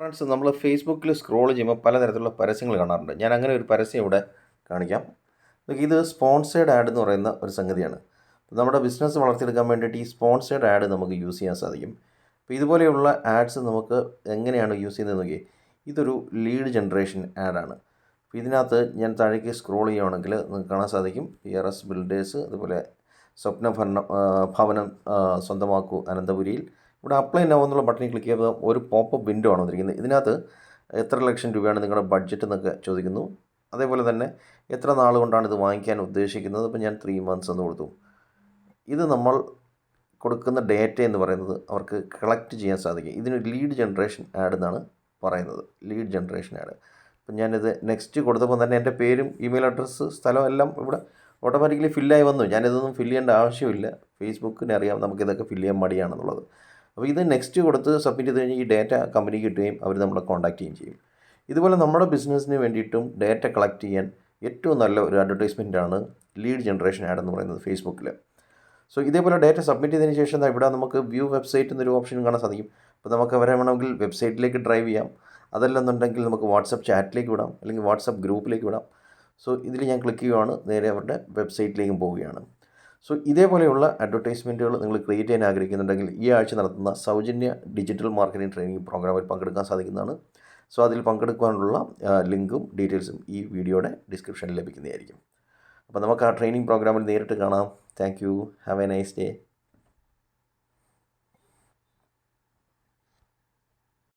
Friends നമ്മൾ ഫേസ്ബുക്കിൽ scroll ചെയ്യുമ്പോൾ പലതരത്തിലുള്ള പരസ്യങ്ങൾ കാണാറുണ്ട്. ഞാൻ അങ്ങനെ ഒരു പരസ്യം ഇവിടെ കാണിക്കാം. ഇത് സ്പോൺസേഡ് ആഡ് എന്ന് പറയുന്ന ഒരു സംഗതിയാണ്. നമ്മുടെ ബിസിനസ് വളർത്തിയെടുക്കാൻ വേണ്ടിയിട്ട് ഈ സ്പോൺസേഡ് ആഡ് നമുക്ക് യൂസ് ചെയ്യാൻ സാധിക്കും. അപ്പോൾ ഇതുപോലെയുള്ള ആഡ്സ് നമുക്ക് എങ്ങനെയാണ് യൂസ് ചെയ്യുന്നത് നോക്കി ഇതൊരു ലീഡ് ജനറേഷൻ ആഡാണ് അപ്പോൾ ഇതിനകത്ത് ഞാൻ താഴേക്ക് സ്ക്രോൾ ചെയ്യുകയാണെങ്കിൽ നിങ്ങൾക്ക് കാണാൻ സാധിക്കും. പി ആർ എസ് ബിൽഡേഴ്സ് അതുപോലെ സ്വപ്ന ഭരണം ഭവനം സ്വന്തമാക്കൂ അനന്തപുരിയിൽ. ഇവിടെ അപ്ലൈ നൗ എന്നുള്ള ബട്ടണിൽ ക്ലിക്ക് ചെയ്യുമ്പോൾ ഒരു പോപ്പ് വിൻഡോ ആണ് വന്നിരിക്കുന്നത്. ഇതിനകത്ത് എത്ര ലക്ഷം രൂപയാണ് നിങ്ങളുടെ ബഡ്ജറ്റ് എന്നൊക്കെ ചോദിക്കുന്നു. അതേപോലെ തന്നെ എത്ര നാൾ കൊണ്ടാണ് ഇത് വാങ്ങിക്കാൻ ഉദ്ദേശിക്കുന്നത്? അപ്പോൾ ഞാൻ ത്രീ മന്ത്സ് എന്ന് കൊടുത്തു. ഇത് നമ്മൾ കൊടുക്കുന്ന ഡേറ്റ എന്ന് പറയുന്നത് അവർക്ക് കളക്ട് ചെയ്യാൻ സാധിക്കും. ഇതിന് ലീഡ് ജനറേഷൻ ആഡ് എന്നാണ് പറയുന്നത്. ലീഡ് ജനറേഷൻ ആഡ് അപ്പം ഞാനിത് നെക്സ്റ്റ് കൊടുത്തപ്പോൾ തന്നെ എന്റെ പേരും ഇമെയിൽ അഡ്രസ്സ് സ്ഥലം എല്ലാം ഇവിടെ ഓട്ടോമാറ്റിക്കലി ഫില്ലായി വന്നു. ഞാനിതൊന്നും ഫില്ല് ചെയ്യേണ്ട ആവശ്യമില്ല. ഫേസ്ബുക്കിന് അറിയാം നമുക്കിതൊക്കെ ഫില്ല് ചെയ്യാൻ മടിയാണെന്നുള്ളത്. അപ്പോൾ ഇത് നെക്സ്റ്റ് കൊടുത്ത് സബ്മിറ്റ് ചെയ്ത് കഴിഞ്ഞാൽ ഈ ഡേറ്റ കമ്പനിക്ക് കിട്ടുകയും അവർ നമ്മളെ കോൺടാക്ട് ചെയ്യുകയും ചെയ്യും. ഇതുപോലെ നമ്മുടെ ബിസിനസ്സിന് വേണ്ടിയിട്ടും ഡേറ്റ കളക്ട് ചെയ്യാൻ ഏറ്റവും നല്ല ഒരു അഡ്വർടൈസ്മെന്റ് ആണ് ലീഡ് ജനറേഷൻ ആഡ് എന്ന് പറയുന്നത് ഫേസ്ബുക്കിൽ സോ ഇതേപോലെ ഡേറ്റ സബ്മിറ്റ് ചെയ്തതിന് ശേഷം ഇവിടെ നമുക്ക് വ്യൂ വെബ്സൈറ്റ് എന്നൊരു ഓപ്ഷൻ കാണാൻ സാധിക്കും. അപ്പോൾ നമുക്ക് അവരെ വേണമെങ്കിൽ വെബ്സൈറ്റിലേക്ക് ഡ്രൈവ് ചെയ്യാം. അതല്ലെന്നുണ്ടെങ്കിൽ നമുക്ക് വാട്സപ്പ് ചാറ്റിലേക്ക് വിടാം. അല്ലെങ്കിൽ വാട്സപ്പ് ഗ്രൂപ്പിലേക്ക് വിടാം. സോ ഇതിൽ ഞാൻ ക്ലിക്ക് ചെയ്യുവാണ്. നേരെ അവരുടെ വെബ്സൈറ്റിലേക്കും പോവുകയാണ്. സോ ഇതേപോലെയുള്ള അഡ്വർടൈസ്മെന്റുകൾ നിങ്ങൾ ക്രിയേറ്റ് ചെയ്യാൻ ആഗ്രഹിക്കുന്നുണ്ടെങ്കിൽ ഈ ആഴ്ച നടത്തുന്ന സൗജന്യ ഡിജിറ്റൽ മാർക്കറ്റിംഗ് ട്രെയിനിങ് പ്രോഗ്രാമിൽ പങ്കെടുക്കാൻ സാധിക്കുന്നതാണ്. സോ അതിൽ പങ്കെടുക്കാനുള്ള ലിങ്കും ഡീറ്റെയിൽസും ഈ വീഡിയോയുടെ ഡിസ്ക്രിപ്ഷനിൽ ലഭിക്കുന്നതായിരിക്കും. അപ്പോൾ നമുക്ക് ആ ട്രെയിനിങ് പ്രോഗ്രാമിൽ നേരിട്ട് കാണാം. Thank you have a nice day